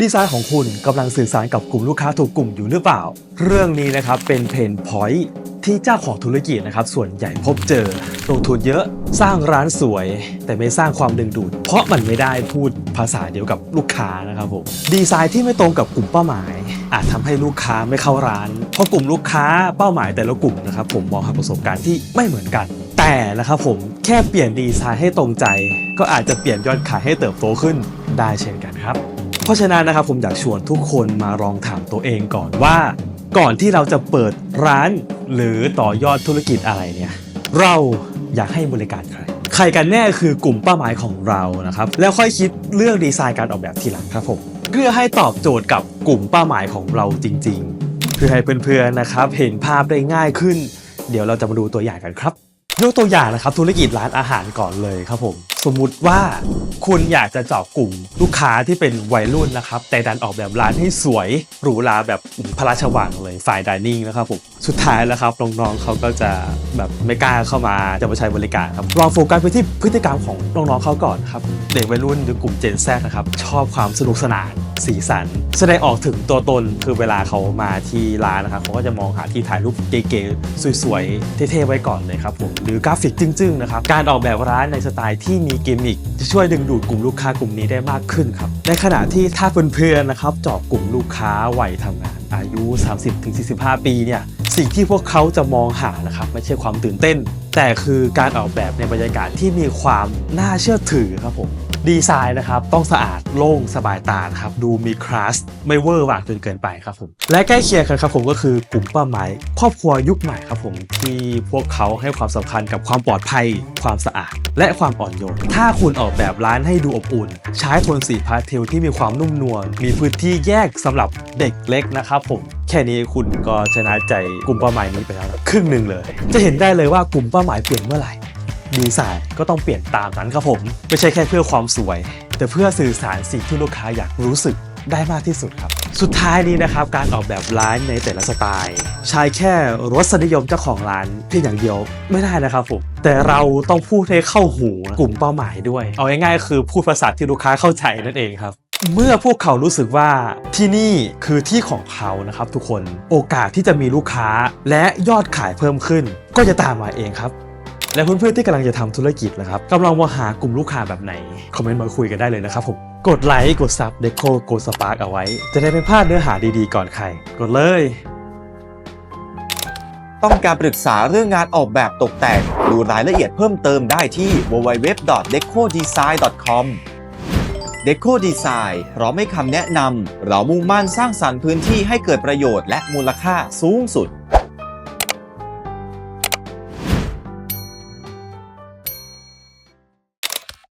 ดีไซน์ของคุณกำลังสื่อสารกับกลุ่มลูกค้าถูกกลุ่มอยู่หรือเปล่า เรื่องนี้นะครับเป็นเพนพอยท์ที่เจ้าของธุรกิจนะครับส่วนใหญ่พบเจอ ลงทุนเยอะสร้างร้านสวย แต่ไม่สร้างความดึงดูด เพราะมันไม่ได้พูดภาษาเดียวกับลูกค้านะครับผมดีไซน์ที่ไม่ตรงกับกลุ่มเป้าหมาย อาจทำให้ลูกค้าไม่เข้าร้าน เพราะกลุ่มลูกค้าเป้าหมายแต่ละกลุ่มนะครับผมมองหาประสบการณ์ที่ไม่เหมือนกัน แต่นะครับผมแค่เปลี่ยนดีไซน์ให้ตรงใจ ก็อาจจะเปลี่ยนยอดขายให้เติบโตขึ้นได้เช่นกันครับ เพราะฉะนั้นนะครับผมอยากชวนทุกคนมาลองถามตัวเองก่อนว่า ก่อนที่เราจะเปิดร้าน หรือต่อยอดธุรกิจอะไรเนี่ยเราอยากให้บริการใครใครกันแน่คือกลุ่มเป้าหมายของเรานะครับแล้วค่อยคิดเรื่องดีไซน์การออกแบบทีหลังครับผมเพื่อให้ตอบโจทย์กับกลุ่มเป้าหมายของเราจริง ๆ เพื่อให้เพื่อนๆนะครับเห็นภาพได้ง่ายขึ้น เดี๋ยวเราจะมาดูตัวอย่างกันครับ ยกตัวอย่างนะครับธุรกิจร้านอาหารก่อนเลยครับผม สมมุติว่าคุณอยากจะเจาะกลุ่มลูกค้าที่เป็นวัยรุ่นนะครับ แต่ดันออกแบบร้านให้สวยหรูหราแบบพระราชวังเลยฝ่ายดิเนิ่งนะครับผมสุดท้ายแล้วครับน้องๆเขาก็จะแบบไม่กล้าเข้ามาจะมาใช้บริการครับลองโฟกัสไปที่พฤติกรรมของน้องๆเขาก่อนครับเด็กวัยรุ่นหรือกลุ่มเจนแซนะครับชอบความสนุกสนาน สีสัน แสดงออกถึงตัวตนคือเวลาเขามาที่ร้านนะครับเขาก็จะมองหาที่ถ่ายรูปเก๋ๆสวยๆเท่ๆไว้ก่อนเลยครับผมหรือกราฟิกจึ้งๆนะครับการออกแบบร้านในสไตล์ที่มีกิมมิคจะช่วยดึงดูดกลุ่มลูกค้ากลุ่มนี้ได้มากขึ้นครับในขณะที่ถ้าเพื่อนๆนะครับเจาะกลุ่มลูกค้าวัยทำงานอายุ 30-45 ปีเนี่ยสิ่งที่พวกเขาจะมองหานะครับไม่ใช่ความตื่นเต้น แต่คือการออกแบบในบรรยากาศที่มีความน่าเชื่อถือครับผม ดีไซน์นะครับต้องสะอาดโล่งสบายตาครับดูมีคลาสไม่เวอร์หวานจนเกินไปครับผมและใกล้เคียงกันครับผมก็คือกลุ่มเป้าหมายครอบครัวยุคใหม่ครับผมที่พวกเขาให้ความสำคัญกับความปลอดภัย ความสะอาด และความอ่อนโยนถ้าคุณออกแบบร้านให้ดูอบอุ่น ใช้โทนสีพาสเทลที่มีความนุ่มนวลมีพื้นที่แยกสำหรับเด็กเล็กนะครับผมแค่นี้คุณก็ชนะใจกลุ่มเป้าหมายนี้ไปแล้วครึ่งหนึ่งเลย จะเห็นได้เลยว่ากลุ่มเป้าหมายเปลี่ยนเมื่อไหร่ ดีไซน์ก็ต้องเปลี่ยนตามนั้นครับผม ไม่ใช่แค่เพื่อความสวย แต่เพื่อสื่อสารสิ่งที่ลูกค้าอยากรู้สึกได้มากที่สุดครับ สุดท้ายนี้นะครับ การออกแบบร้านในแต่ละสไตล์ ใช้แค่รสนิยมเจ้าของร้านเพียงอย่างเดียวไม่ได้นะครับผมแต่เราต้องพูดให้เข้าหูกลุ่มเป้าหมายด้วย เอาง่ายๆคือพูดภาษาที่ลูกค้าเข้าใจนั่นเองครับ เมื่อพวกเขารู้สึกว่าที่นี่คือที่ของเขานะครับทุกคนโอกาสที่จะมีลูกค้าและยอดขายเพิ่มขึ้น ก็จะตามมาเองครับ และเพื่อนๆที่กำลังจะทำธุรกิจนะครับกำลังมองหากลุ่มลูกค้าแบบไหน คอมเมนต์มาคุยกันได้เลยนะครับผม กดไลค์กดซับเดโคกดสปาร์กเอาไว้ จะได้ไม่พลาดเนื้อหาดีๆก่อนใคร กดเลย ต้องการปรึกษาเรื่องงานออกแบบตกแต่ง ดูรายละเอียดเพิ่มเติมได้ที่ www.decodesign.com Deco Design พร้อมให้คำแนะนำเรามุ่งมั่นสร้างสรรค์พื้นที่ให้เกิดประโยชน์และมูลค่าสูงสุด